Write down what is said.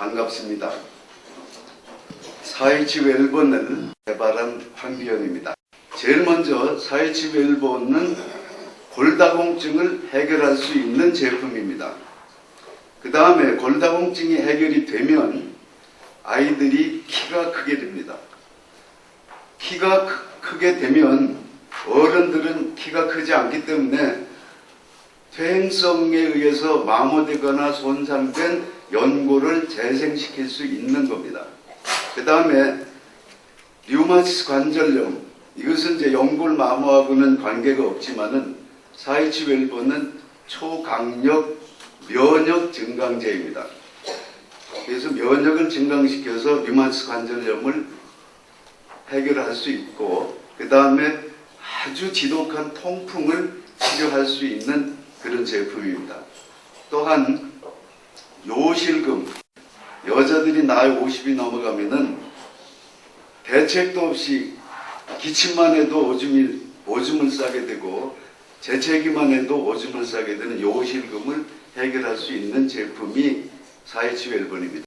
반갑습니다. 4H 웰본을 개발한 황비영입니다. 제일 먼저 4H 웰본은 골다공증을 해결할 수 있는 제품입니다. 그 다음에 골다공증이 해결이 되면 아이들이 키가 크게 됩니다. 키가 크- 크게 되면 어른들은 키가 크지 않기 때문에 퇴행성에 의해서 마모되거나 손상된 연골을 재생시킬 수 있는 겁니다. 그 다음에 류마티스 관절염 이것은 이제 연골 마모하고는 관계가 없지만은 사이치 웰버는 초강력 면역 증강제입니다. 그래서 면역을 증강시켜서 류마티스 관절염을 해결할 수 있고 그 다음에 아주 지독한 통풍을 치료할 수 있는 그런 제품입니다. 또한 요실금 여자들이 나이 50이 넘어가면은 대책도 없이 기침만 해도 오줌이, 오줌을 싸게 되고 재채기만 해도 오줌을 싸게 되는 요실금을 해결할 수 있는 제품이 사이치 웰본입니다.